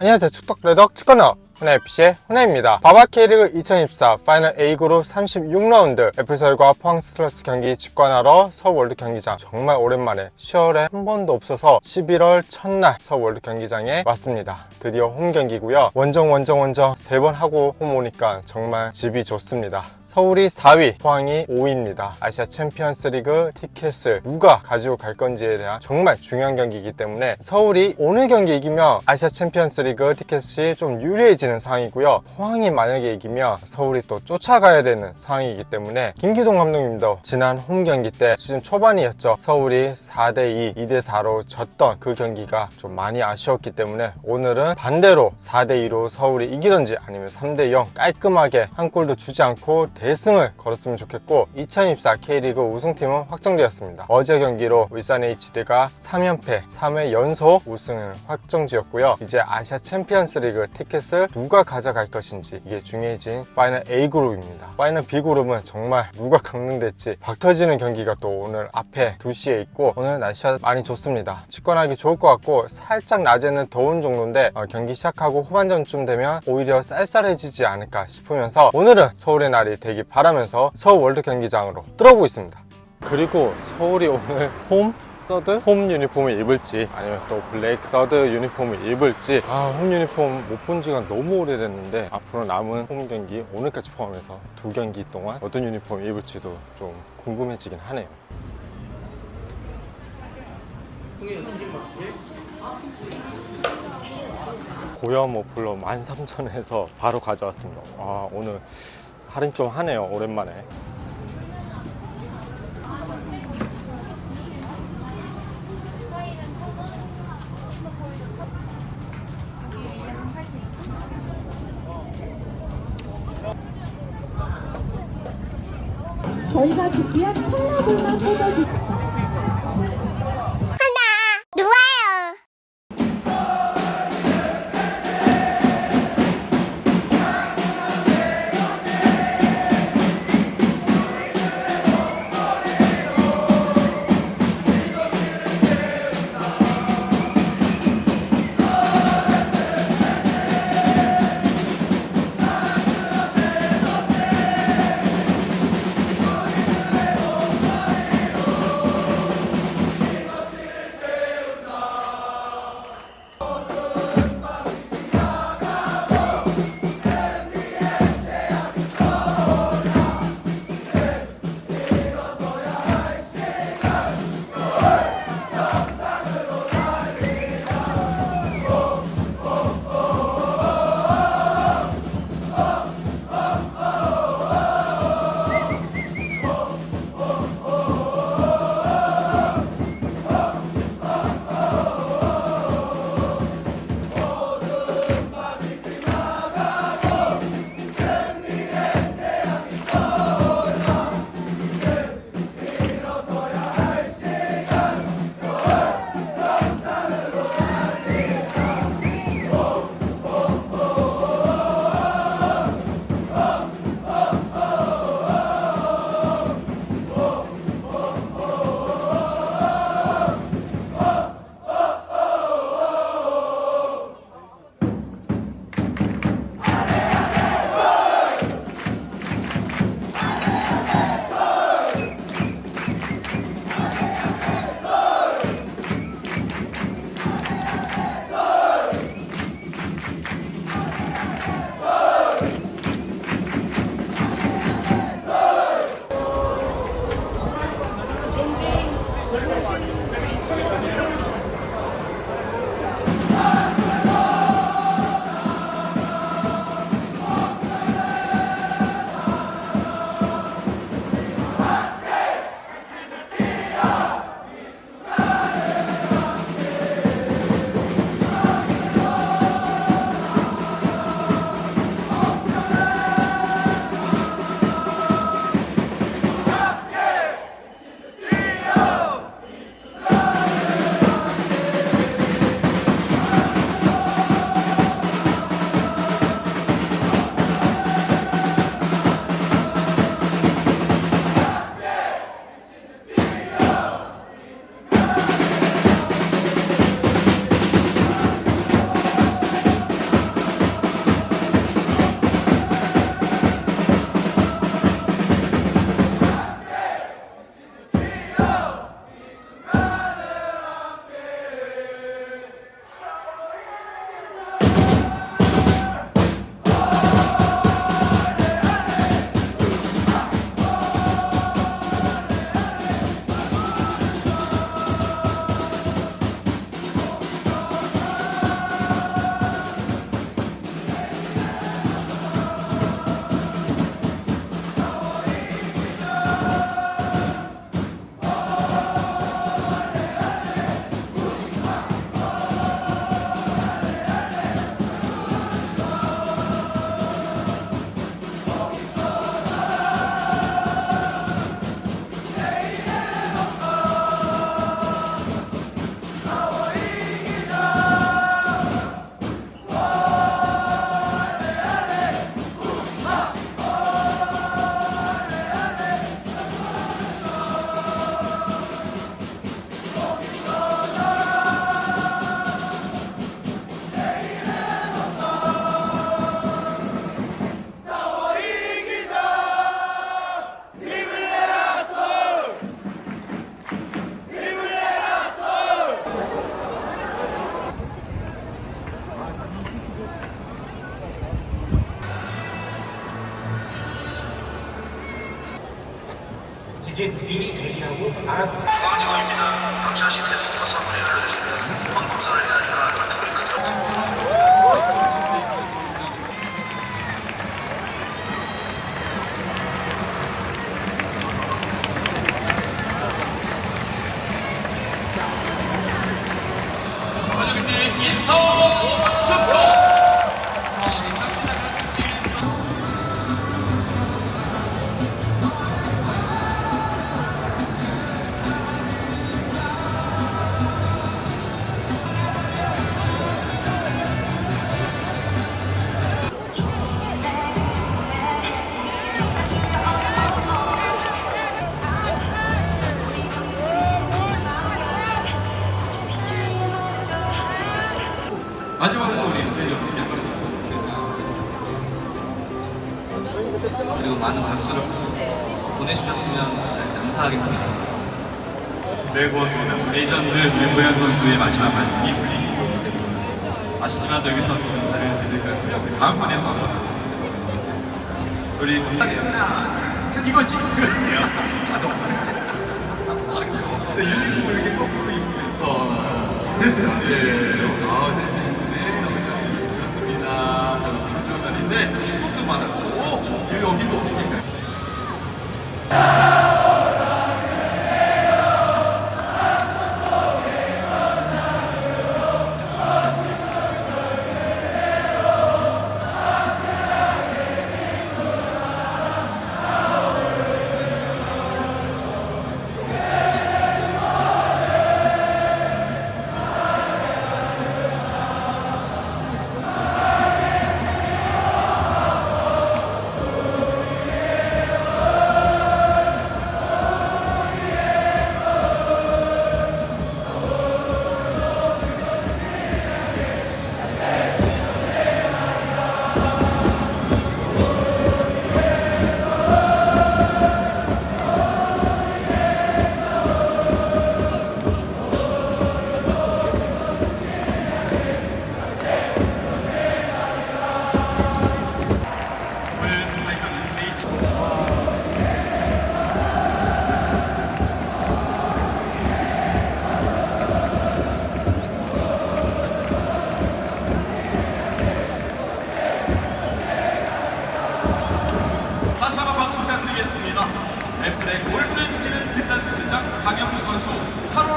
안녕하세요. 축덕 레덕 축건너 훈아FC의 훈아입니다. 바바 K리그 2024 파이널 A그룹 36라운드 F설과 포항 스 트러스 경기 직관하러 서울 월드 경기장 정말 오랜만에 10월에 한 번도 없어서 11월 첫날 서울 월드 경기장에 왔습니다. 드디어 홈 경기고요. 원정 원정 원정 세 번 하고 홈 오니까 정말 집이 좋습니다 서울이 4위, 포항이 5위입니다. 아시아 챔피언스 리그 티켓을 누가 가지고 갈 건지에 대한 정말 중요한 경기이기 때문에 서울이 오늘 경기 이기면 아시아 챔피언스 리그 티켓이 좀 유리해지는 상황이고요. 포항이 만약에 이기면 서울이 또 쫓아가야 되는 상황이기 때문에 김기동 감독님도 지난 홈 경기 때 시즌 초반이었죠. 서울이 4대2, 2대4로 졌던 그 경기가 좀 많이 아쉬웠기 때문에 오늘은 반대로 4대2로 서울이 이기던지 아니면 3대0 깔끔하게 한 골도 주지 않고 대승을 걸었으면 좋겠고 2024 K리그 우승팀은 확정되었습니다. 어제 경기로 울산 HD가 3연패 3회 연속 우승을 확정지었고요. 이제 아시아 챔피언스 리그 티켓을 누가 가져갈 것인지 이게 중요해진 파이널 A그룹입니다. 파이널 B그룹은 정말 누가 강등될지 박 터지는 경기가 또 오늘 앞에 2시에 있고 오늘 날씨가 많이 좋습니다. 직관하기 좋을 것 같고 살짝 낮에는 더운 정도인데 어, 경기 시작하고 후반전쯤 되면 오히려 쌀쌀해지지 않을까 싶으면서 오늘은 서울의 날이 되기 바라면서 서울 월드 경기장으로 들어보겠습니다. 그리고 서울이 오늘 홈 서드 홈 유니폼을 입을지 아니면 또 블랙 서드 유니폼을 입을지 아 홈 유니폼 못 본 지가 너무 오래됐는데 앞으로 남은 홈 경기 오늘까지 포함해서 두 경기 동안 어떤 유니폼을 입을지도 좀 궁금해지긴 하네요. 고염 머플러 13,000원에서 바로 가져왔습니다. 아 오늘 할인 좀 하네요 오랜만에. 저희가 준비한 대 보내주셨으면 감사하겠습니다. 네, 고맙습니다. 레전드 류보현 선수의 마지막 말씀이 울리기 아시지만 여기서 인사를 드릴 거고요. 우리 다음번에 또 한번 우리 감사해요. 이거지. 자동. 네, 유니폼 이렇게 거꾸로 입으면서 센스 예. 아, 센스 있는데 좋습니다. 저는 기분 좋은 날인데 축복도 받았고 여기 여기도 어떻게 강영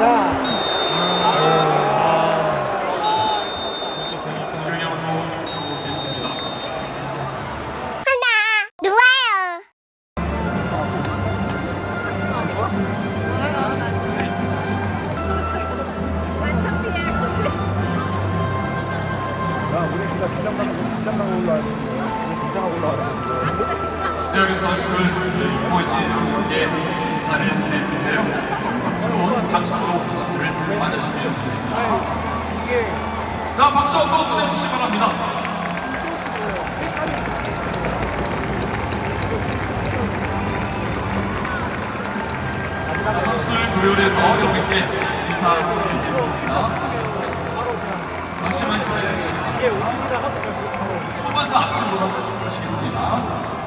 유 여러분께 인사드리겠습니다. 잠시만 기다려주시기 바랍니다. 조금만 더 앞쪽으로 모시겠습니다.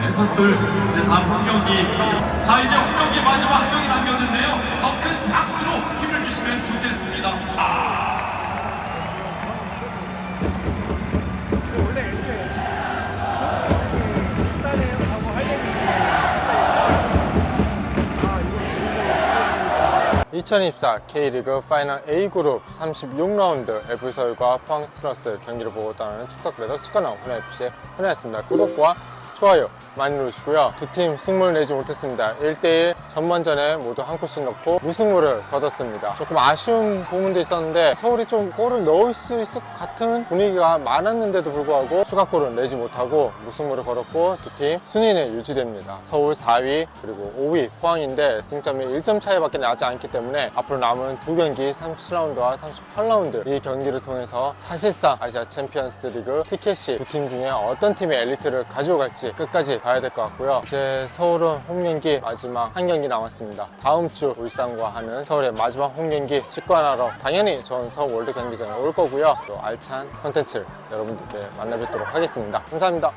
네, 선수들 이제 다음 홈 경기 자 이제 홈 경기 마지막 한 경기 남겼는데요. 더 큰 박수로 힘을 주시면 좋겠습니다. 2024 K리그 파이널 A그룹 36라운드 F서울과 포항 스트러스 경기를 보고 떠나는 축덕 레덕 축구나우 훈FC의 훈이었습니다. 구독과 좋아요 많이 누르시고요. 두 팀 승부를 내지 못했습니다. 1대1 전반전에 모두 한 골씩 넣고 무승부를 거뒀습니다. 조금 아쉬운 부분도 있었는데 서울이 좀 골을 넣을 수 있을 것 같은 분위기가 많았는데도 불구하고 추가골을 내지 못하고 무승부를 걸었고 두 팀 순위는 유지됩니다. 서울 4위 그리고 5위 포항인데 승점이 1점 차이밖에 나지 않기 때문에 앞으로 남은 두 경기 37라운드와 38라운드 이 경기를 통해서 사실상 아시아 챔피언스 리그 티켓이 두 팀 중에 어떤 팀이 엘리트를 가지고 갈지 끝까지 봐야 될 것 같고요. 이제 서울은 홈 경기 마지막 한 경기 남았습니다. 다음 주 울산과 하는 서울의 마지막 홈 경기 직관하러 당연히 전 서울 월드 경기장에 올 거고요. 또 알찬 콘텐츠를 여러분들께 만나 뵙도록 하겠습니다. 감사합니다.